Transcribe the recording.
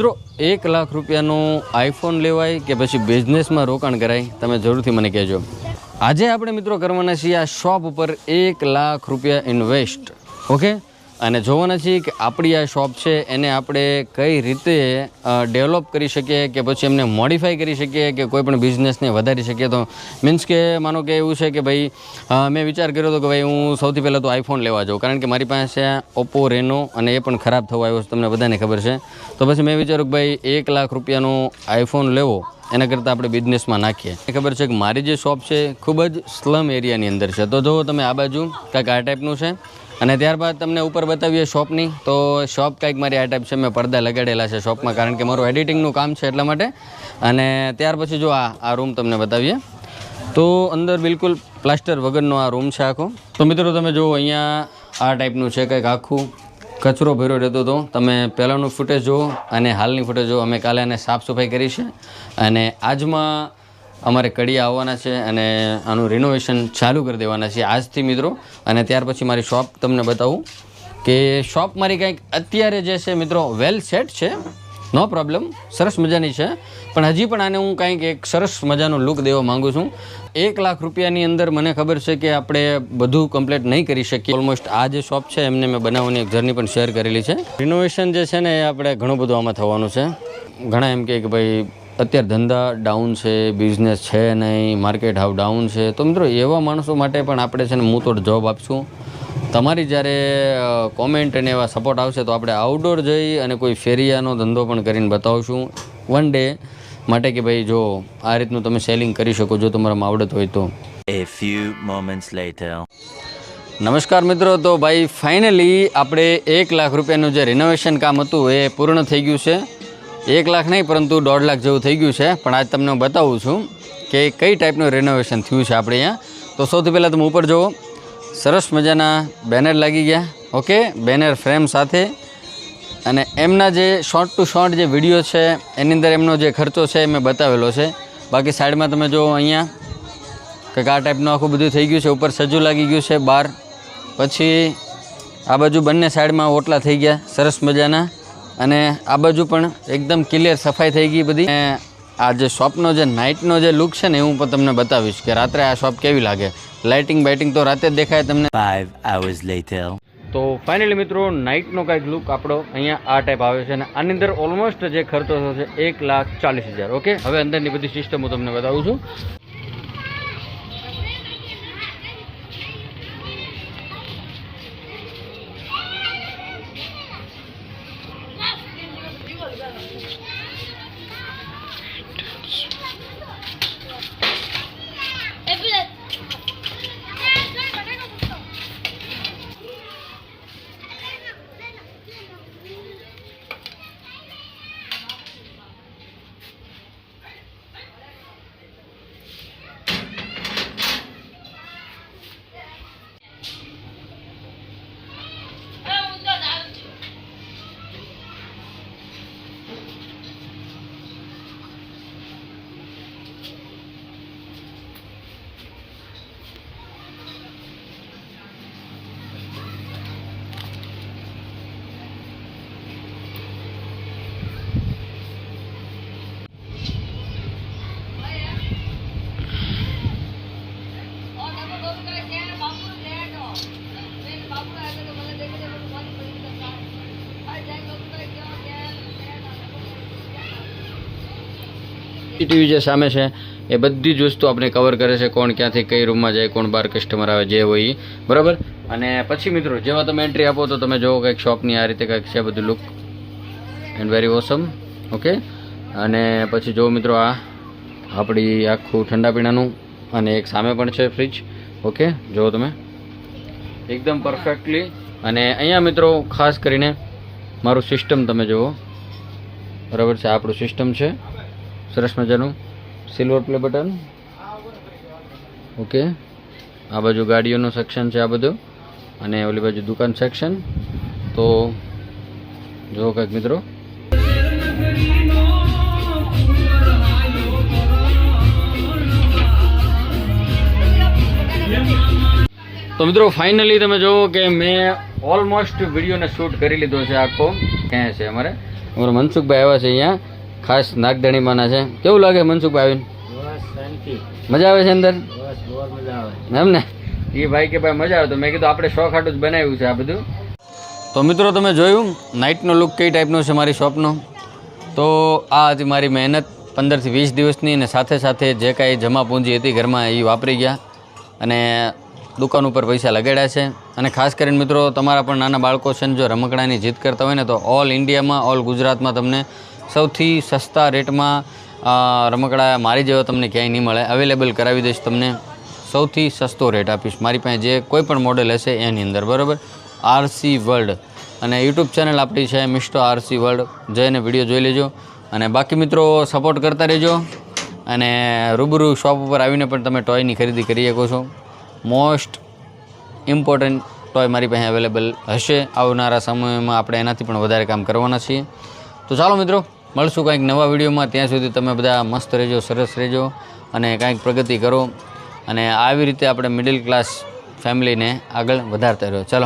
મિત્રો, એક લાખ રૂપિયાનું આઈફોન લેવાય કે પછી બિઝનેસમાં રોકાણ કરાય, તમે જરૂરથી મને કહેજો. આજે આપણે મિત્રો કરવાના છીએ આ શોપ ઉપર એક લાખ રૂપિયા ઇન્વેસ્ટ ઓકે અને જોવાના છીએ કે આપણી આ શોપ છે, એને આપણે કઈ રીતે ડેવલપ કરી શકીએ કે પછી એમને મોડિફાઈ કરી શકીએ કે કોઈ પણ બિઝનેસને વધારી શકીએ. તો મીન્સ કે માનો કે એવું છે કે ભાઈ મેં વિચાર કર્યો હતો કે ભાઈ હું સૌથી પહેલાં તો આઈફોન લેવા જાઉં. કારણ કે મારી પાસે ઓપ્પો રેનો અને એ પણ ખરાબ થવા આવ્યો છે, તમને બધાને ખબર છે. તો પછી મેં વિચાર્યું કે ભાઈ એક લાખ રૂપિયાનો આઈફોન લેવો. એના કરતાં આપણે બિઝનેસમાં નાખીએ. ખબર છે કે મારી જે શોપ છે, ખૂબ જ સ્લમ એરિયાની અંદર છે. તો જુઓ તમે આ બાજુ, કાંઈક આ ટાઈપનું છે. અને ત્યારબાદ તમને ઉપર બતાવીએ શોપની તો શોપ કાંઈક મારી આ ટાઈપ છે, મેં પડદા લગાડેલા છે શોપમાં કારણ કે મારું એડિટિંગનું કામ છે એટલા માટે. અને ત્યાર પછી જો આ આ રૂમ તમને બતાવીએ. તો અંદર બિલકુલ પ્લાસ્ટર વગરનો આ રૂમ છે આખો. તો મિત્રો તમે જુઓ, અહીંયા આ ટાઈપનું છે, કંઈક આખું. કચરો ભર્યો રહેતો હતો. તમે પહેલાંનું ફૂટેજ જુઓ અને હાલની ફૂટેજ જુઓ. અમે કાલે એને સાફ સફાઈ કરી છે. અને આજમાં અમારે કડિયા આવવાના છે અને આનું રિનોવેશન ચાલુ કરી દેવાના છે આજથી મિત્રો. અને ત્યાર પછી મારી શોપ તમને બતાવું કે શોપ મારી કંઈક અત્યારે જે છે મિત્રો વેલ સેટ છે. નો પ્રોબ્લેમ સરસ મજાની છે. પણ હજી પણ આને હું કાંઈક એક સરસ મજાનો લુક દેવા માંગુ છું. એક લાખ રૂપિયાની અંદર મને ખબર છે કે આપણે બધું કમ્પ્લીટ નહીં કરી શકીએ. ઓલમોસ્ટ આ જે શોપ છે, એમને મેં બનાવવાની એક જર્ની પણ શેર કરેલી છે. રિનોવેશન જે છે ને, એ આપણે ઘણું બધું આમાં થવાનું છે. ઘણા એમ કે ભાઈ, અત્યારે ધંધા ડાઉન છે બિઝનેસ છે નહીં માર્કેટ હાવ ડાઉન છે. તો મિત્રો, એવા માણસો માટે પણ આપણે છે ને મું તો જોબ આપશું. તમારી જ્યારે કોમેન્ટ અને એવા સપોર્ટ આવશે તો આપણે આઉટડોર જઈ અને કોઈ ફેરિયાનો ધંધો પણ કરીને બતાવશું. વન ડે માટે કે ભાઈ જો આ રીતનું તમે સેલિંગ કરી શકો જો તમારામાં આવડત હોય તો. A few moments later. નમસ્કાર મિત્રો તો ભાઈ ફાઇનલી આપણે એક લાખ રૂપિયાનું જે રિનોવેશન કામ હતું એ પૂર્ણ થઈ ગયું છે. એક લાખ નહીં પરંતુ દોઢ લાખ જેવું થઈ ગયું છે. પણ આજ તમને હું બતાવું છું કે કઈ ટાઈપનું રિનોવેશન થયું છે આપણે અહીંયા. તો સૌથી પહેલાં તમે ઉપર જુઓ. સરસ મજાના બેનર લાગી ગયા. ઓકે બેનર ફ્રેમ સાથે. અને એમના જે શોર્ટ ટુ શોર્ટ જે વીડિયો છે, એની અંદર એમનો જે ખર્ચો છે એ મેં બતાવેલો છે. બાકી સાઈડમાં તમે જુઓ અહીંયા, કંઈક આ ટાઈપનું આખું બધું થઈ ગયું છે. ઉપર સજુ લાગી ગયું છે બહાર પછી આ બાજુ બંને સાઈડમાં ઓટલા થઈ ગયા, સરસ મજાના. અને આ બાજુ પણ એકદમ ક્લિયર સફાઈ થઈ ગઈ બધી. આ જે શોપનો જે નાઇટનો જે લુક છે ને, એ હું પણ તમને બતાવીશ કે રાત્રે આ શોપ કેવી લાગે. લાઇટિંગ બાઇટિંગ તો રાતે જ દેખાય તમને. Five hours later. તો ફાઇનલી મિત્રો નાઇટનો કાંઈક લુક આપણો અહીંયા આ ટાઈપ આવે છે અને આની અંદર ઓલમોસ્ટ જે ખર્ચો થયો છે એક લાખ ચાલીસ હજાર ઓકે હવે અંદરની બધી સિસ્ટમ હું તમને બતાવું છું. ટીવી જે સામે છે, એ બધી જ વસ્તુ આપણે કવર કરે છે, કોણ ક્યાંથી કઈ રૂમમાં જાય, કોણ બાર કસ્ટમર આવે, જે હોય એ બરાબર? અને પછી મિત્રો, જેવા તમે એન્ટ્રી આપો તો તમે જોવો કંઈક શોપની આ રીતે કંઈક છે બધું look and very awesome okay અને પછી જો મિત્રો આ આપણી આખું ઠંડા પીણાનું અને એક સામે પણ છે ફ્રીજ ઓકે જુઓ તમે. એકદમ પરફેક્ટલી અને અહીંયા મિત્રો, ખાસ કરીને મારું સિસ્ટમ તમે જુઓ બરાબર છે? આપણું સિસ્ટમ છે. સરસ મજાનું. સિલ્વર પ્લે બટન ઓકે આ બાજુ ગાડીઓનું સેક્શન છે આ બધું. અને ઓલી બાજુ દુકાન સેક્શન તો જુઓ કંઈક મિત્રો. તો મિત્રો ફાઇનલી તમે જુઓ કે મેં ઓલમોસ્ટ વિડીયોને શૂટ કરી લીધો છે આખો. ક્યાં છે અમારે? અમારા મનસુખભાઈ આવ્યા છે અહીંયા. ખાસ નાગધણીમાંના છે. કેવું લાગે મનસુખભાઈ આવીને? મજા આવે છે અંદર? એમ ને? એ ભાઈ કે ભાઈ મજા આવે તો મેં કીધું આપણે શોખ આટલું જ બનાવ્યું છે આ બધું. તો મિત્રો તમે જોયું નાઇટનો લુક કઈ ટાઈપનો છે મારી શોપનો તો આ હતી મારી મહેનત પંદરથી વીસ દિવસની અને સાથે સાથે જે કાંઈ જમા પૂંજી હતી ઘરમાં એ વાપરી ગયા. અને દુકાન ઉપર પૈસા લગાડ્યા છે. અને ખાસ કરીને મિત્રો તમારા પણ નાના બાળકો છે ને જો રમકડાની જીત કરતા હોય ને તો ઓલ ઇન્ડિયામાં ઓલ ગુજરાતમાં તમને સૌથી સસ્તા રેટમાં રમકડા મારી જેવા તમને ક્યાંય નહીં મળે. અવેલેબલ કરાવી દઈશ તમને. સૌથી સસ્તો રેટ આપીશ. મારી પાસે જે કોઈ પણ મોડેલ હશે એની અંદર, બરાબર? આરસી વર્લ્ડ અને યુટ્યુબ ચેનલ આપણી છે મિસ્ટર આરસી વર્લ્ડ જઈને વીડિયો જોઈ લેજો. અને બાકી મિત્રો સપોર્ટ કરતા રહેજો. અને રૂબરૂ શોપ ઉપર આવીને પણ તમે ટોયની ખરીદી કરી શકો છો. મોસ્ટ ઇમ્પોર્ટન્ટ ટોય મારી પાસે અવેલેબલ હશે. આવનારા સમયમાં આપણે એનાથી પણ વધારે કામ કરવાના છીએ. તો ચાલો મિત્રો મળશું કંઈક નવા વિડીયોમાં. ત્યાં સુધી તમે બધા મસ્ત રહેજો, સરસ રહેજો અને કાંઈક પ્રગતિ કરો. અને આવી રીતે આપણે મિડલ ક્લાસ ફેમિલીને આગળ વધારતા રહ્યો ચાલો.